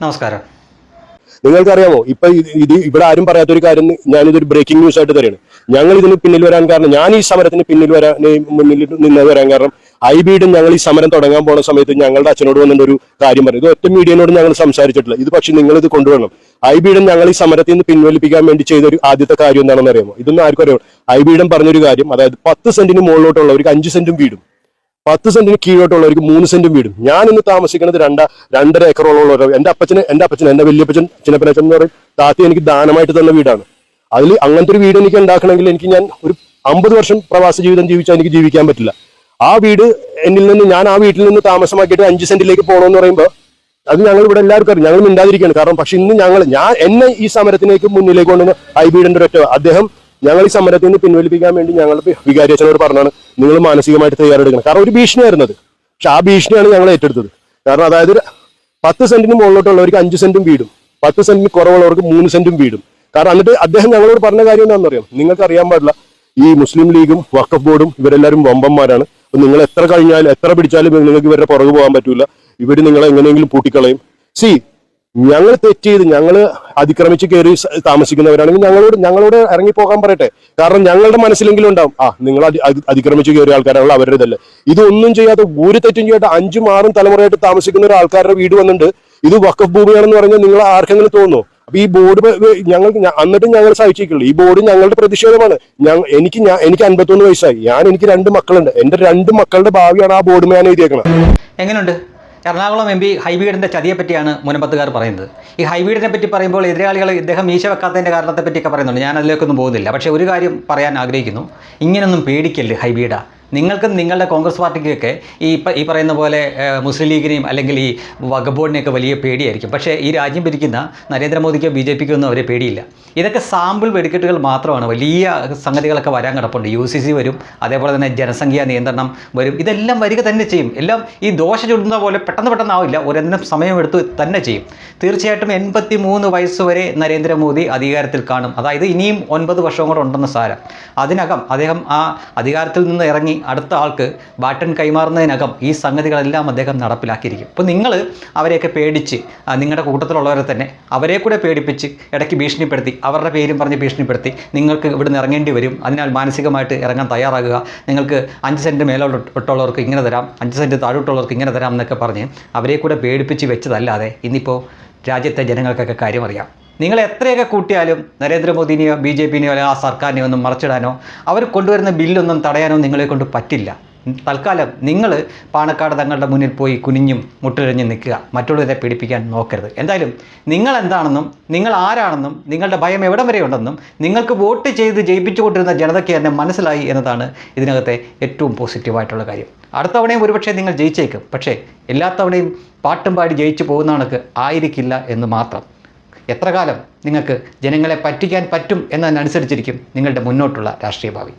നമസ്കാരം. നിങ്ങൾക്കറിയാമോ? ഇപ്പൊ ഇത് ഇവിടെ ആരും പറയാത്തൊരു കാര്യം ഞാനിതൊരു ബ്രേക്കിംഗ് ന്യൂസ് ആയിട്ട് തരുന്നത് ഞങ്ങൾ ഇതിന് പിന്നിൽ വരാൻ കാരണം ഞാൻ ഈ സമരത്തിന് പിന്നിൽ വരാൻ മുന്നിൽ നിന്ന് വരാൻ കാരണം ഐ ബിയുടെ ഞങ്ങൾ ഈ സമരം തുടങ്ങാൻ പോണ സമയത്ത് ഞങ്ങളുടെ അച്ഛനോട് വന്നിട്ട് ഒരു കാര്യം പറഞ്ഞു. ഇത് ഒറ്റ മീഡിയനോട് ഞങ്ങൾ സംസാരിച്ചിട്ടില്ല. ഇത് പക്ഷേ നിങ്ങൾ ഇത് കൊണ്ടുവരണം. ഐ ബിയുടെ ഞങ്ങൾ ഈ സമരത്തിൽ നിന്ന് പിൻവലിപ്പിക്കാൻ വേണ്ടി ചെയ്ത ഒരു ആദ്യത്തെ കാര്യം എന്താണെന്ന് അറിയാമോ? ഇതൊന്നും ആർക്കും അറിയാമോ? ഐ ബിയുടെ പറഞ്ഞൊരു കാര്യം അതായത് പത്ത് സെന്റിന് മുകളിലോട്ടുള്ളവർക്ക് അഞ്ച് സെന്റും വീടും. പത്ത് സെന്റിന് കീഴോട്ടുള്ളവർക്ക് മൂന്ന് സെന്റും വീടും. ഞാൻ ഇന്ന് താമസിക്കുന്നത് രണ്ട രണ്ടര ഏക്കറോളം എന്റെ അപ്പച്ചന് എന്റെ അപ്പച്ചൻ എന്റെ വലിയപ്പച്ചൻ ചിന്നപ്പനച്ചൻ എന്ന് പറയും. താത്തി എനിക്ക് ദാനമായിട്ട് തന്ന വീടാണ്. അതിൽ അങ്ങനത്തെ ഒരു വീട് എനിക്ക് ഉണ്ടാക്കണമെങ്കിൽ എനിക്ക് ഞാൻ ഒരു അമ്പത് വർഷം പ്രവാസ ജീവിതം ജീവിച്ചാൽ എനിക്ക് ജീവിക്കാൻ പറ്റില്ല. ആ വീട് എന്നിൽ നിന്ന് ഞാൻ ആ വീട്ടിൽ നിന്ന് താമസമാക്കിയിട്ട് അഞ്ച് സെന്റിലേക്ക് പോകണമെന്ന് പറയുമ്പോൾ അത് ഞങ്ങൾ ഇവിടെ എല്ലാവർക്കും അറിയാം. ഞങ്ങൾ മിണ്ടാതിരിക്കുകയാണ്. കാരണം പക്ഷെ ഇന്ന് ഞങ്ങൾ ഞാൻ എന്നെ ഈ സമരത്തിലേക്ക് മുന്നിലേക്ക് കൊണ്ടുവന്ന ഐ വീടിന്റെ ഒരൊറ്റ അദ്ദേഹം ഞങ്ങൾ ഈ സമരത്തിൽ നിന്ന് പിൻവലിപ്പിക്കാൻ വേണ്ടി ഞങ്ങൾ വികാരി അച്ഛനോട് പറഞ്ഞാണ് നിങ്ങൾ മാനസികമായിട്ട് തയ്യാറെടുക്കണം. കാരണം ഒരു ഭീഷണിയായിരുന്നത് പക്ഷെ ആ ഭീഷണിയാണ് ഞങ്ങൾ ഏറ്റെടുത്തത്. കാരണം അതായത് പത്ത് സെന്റിന് മുകളിലോട്ടുള്ളവർക്ക് അഞ്ച് സെന്റും വീടും. പത്ത് സെന്റിന് കുറവുള്ളവർക്ക് മൂന്ന് സെന്റും വീടും. കാരണം എന്നിട്ട് അദ്ദേഹം ഞങ്ങളോട് പറഞ്ഞ കാര്യം എന്താണെന്ന് അറിയാം നിങ്ങൾക്ക് അറിയാൻ പാടില്ല. ഈ മുസ്ലിം ലീഗും വഖഫ് ബോർഡും ഇവരെല്ലാവരും വമ്പന്മാരാണ്. അപ്പൊ നിങ്ങൾ എത്ര കഴിഞ്ഞാലും എത്ര പിടിച്ചാലും നിങ്ങൾക്ക് ഇവരുടെ പുറകെ പോകാൻ പറ്റില്ല ഇവർ നിങ്ങളെ എങ്ങനെയെങ്കിലും പൂട്ടിക്കളയും. സി ഞങ്ങൾ തെറ്റ് ചെയ്ത് ഞങ്ങൾ അതിക്രമിച്ച് കയറി താമസിക്കുന്നവരാണെങ്കിൽ ഞങ്ങളോട് ഞങ്ങളോട് ഇറങ്ങി പോകാൻ പറയട്ടെ. കാരണം ഞങ്ങളുടെ മനസ്സിലെങ്കിലും ഉണ്ടാവും ആ നിങ്ങൾ അതി- അതി- അതിക്രമിച്ച് കയറിയ ആൾക്കാരാണല്ലോ അവരുടെ ഇതല്ലേ. ഇതൊന്നും ചെയ്യാതെ ഒരു തെറ്റും ചെയ്യാതെ അഞ്ചും ആറും തലമുറയായിട്ട് താമസിക്കുന്ന ഒരു ആൾക്കാരുടെ വീട് വന്നിട്ട് ഇത് വക്കഫ് ഭൂമിയാണെന്ന് പറഞ്ഞാൽ നിങ്ങൾ ആർക്കെങ്കിലും തോന്നുന്നു. അപ്പൊ ഈ ബോർഡ് ഞങ്ങൾ എന്നിട്ടും ഞങ്ങൾ സഹിച്ചിട്ടുള്ളൂ ഈ ബോർഡ് ഞങ്ങളുടെ പ്രതിഷേധമാണ്. എനിക്ക് ഞാൻ എനിക്ക് അൻപത്തൊന്ന് വയസ്സായി. ഞാൻ എനിക്ക് രണ്ട് മക്കളുണ്ട്. എന്റെ രണ്ട് മക്കളുടെ ഭാവിയാണ് ആ ബോർഡ് ഞാൻ എഴുതിയേക്കുന്നത് എങ്ങനെയുണ്ട് എറണാകുളം എം പി ഹൈബീഡിന്റെ ചതിയെപ്പറ്റിയാണ് മുനമ്പത്തുകാർ പറയുന്നത്. ഈ ഹൈബീഡിനെ പറ്റി പറയുമ്പോൾ എതിരാളികൾ ഇദ്ദേഹം മീശ വെക്കാത്തതിന്റെ കാരണത്തെപ്പറ്റിയൊക്കെ പറയുന്നുണ്ട്. ഞാൻ അതിലേക്കൊന്നും പോകുന്നില്ല. പക്ഷേ ഒരു കാര്യം പറയാൻ ആഗ്രഹിക്കുന്നു. ഇങ്ങനൊന്നും പേടിക്കല്ലേ ഹൈബീഡ? നിങ്ങൾക്കും നിങ്ങളുടെ കോൺഗ്രസ് പാർട്ടിക്കൊക്കെ ഈ ഈ പറയുന്ന പോലെ മുസ്ലിം ലീഗിനെയും അല്ലെങ്കിൽ ഈ വകബോർഡിനെയൊക്കെ വലിയ പേടിയായിരിക്കും. പക്ഷേ ഈ രാജ്യം ഭരിക്കുന്ന നരേന്ദ്രമോദിക്കോ ബി ജെ പിക്കോ ഒന്നും അവരെ പേടിയില്ല. ഇതൊക്കെ സാമ്പിൾ വെടിക്കെട്ടുകൾ മാത്രമാണ്. വലിയ സംഗതികളൊക്കെ വരാൻ കിടപ്പുണ്ട്. യു സി സി വരും അതേപോലെ തന്നെ ജനസംഖ്യാ നിയന്ത്രണം വരും. ഇതെല്ലാം വരിക തന്നെ ചെയ്യും. എല്ലാം ഈ ദോശ ചുടുന്ന പോലെ പെട്ടെന്ന് പെട്ടെന്നാവില്ല. ഒരെണ്ണം സമയമെടുത്ത് തന്നെ ചെയ്യും. തീർച്ചയായിട്ടും എൺപത്തി മൂന്ന് വയസ്സ് വരെ നരേന്ദ്രമോദി അധികാരത്തിൽ കാണും. അതായത് ഇനിയും ഒൻപത് വർഷവും കൂടെ ഉണ്ടെന്ന് സാരം. അതിനകം അദ്ദേഹം ആ അധികാരത്തിൽ നിന്ന് ഇറങ്ങി അടുത്ത ആൾക്ക് ബാറ്റൺ കൈമാറുന്നതിനകം ഈ സംഗതികളെല്ലാം അദ്ദേഹം നടപ്പിലാക്കിയിരിക്കും. അപ്പോൾ നിങ്ങൾ അവരെയൊക്കെ പേടിച്ച് നിങ്ങളുടെ കൂട്ടത്തിലുള്ളവരെ തന്നെ അവരെ കൂടെ പേടിപ്പിച്ച് ഇടയ്ക്ക് ഭീഷണിപ്പെടുത്തി അവരുടെ പേരും പറഞ്ഞ് ഭീഷണിപ്പെടുത്തി നിങ്ങൾക്ക് ഇവിടുന്ന് ഇറങ്ങേണ്ടി വരും. അതിനാൽ മാനസികമായിട്ട് ഇറങ്ങാൻ തയ്യാറാകുക. നിങ്ങൾക്ക് അഞ്ച് സെന്റ് മേലോട്ടുള്ളവർക്ക് ഇങ്ങനെ തരാം അഞ്ച് സെന്റ് താഴോട്ടുള്ളവർക്ക് ഇങ്ങനെ തരാം എന്നൊക്കെ പറഞ്ഞ് അവരെ കൂടെ പേടിപ്പിച്ച് വെച്ചതല്ലാതെ ഇന്നിപ്പോൾ രാജ്യത്തെ ജനങ്ങൾക്കൊക്കെ കാര്യം അറിയാം. നിങ്ങൾ എത്രയൊക്കെ കൂട്ടിയാലും നരേന്ദ്രമോദിനെയോ ബി ജെ പിനെയോ അല്ലെങ്കിൽ ആ സർക്കാരിനെയോ ഒന്നും മറച്ചിടാനോ അവർ കൊണ്ടുവരുന്ന ബില്ലൊന്നും തടയാനോ നിങ്ങളെ കൊണ്ട് പറ്റില്ല. തൽക്കാലം നിങ്ങൾ പാണക്കാട് തങ്ങളുടെ മുന്നിൽ പോയി കുനിഞ്ഞും മുട്ടിലിഞ്ഞ് നിൽക്കുക. മറ്റുള്ളവരെ പീഡിപ്പിക്കാൻ നോക്കരുത്. എന്തായാലും നിങ്ങൾ എന്താണെന്നും നിങ്ങൾ ആരാണെന്നും നിങ്ങളുടെ ഭയം എവിടം വരെ ഉണ്ടെന്നും നിങ്ങൾക്ക് വോട്ട് ചെയ്ത് ജയിപ്പിച്ചുകൊണ്ടിരുന്ന ജനതയ്ക്ക് തന്നെ മനസ്സിലായി എന്നതാണ് ഇതിനകത്തെ ഏറ്റവും പോസിറ്റീവായിട്ടുള്ള കാര്യം. അടുത്ത തവണയും ഒരുപക്ഷെ നിങ്ങൾ ജയിച്ചേക്കും. പക്ഷേ എല്ലാ തവണയും പാട്ടും പാടി ജയിച്ചു പോകുന്ന കണക്ക് ആയിരിക്കില്ല എന്ന് മാത്രം. എത്ര കാലം നിങ്ങൾക്ക് ജനങ്ങളെ പറ്റിക്കാൻ പറ്റും എന്നതിനനുസരിച്ചിരിക്കും നിങ്ങളുടെ മുന്നോട്ടുള്ള രാഷ്ട്രീയ ഭാവി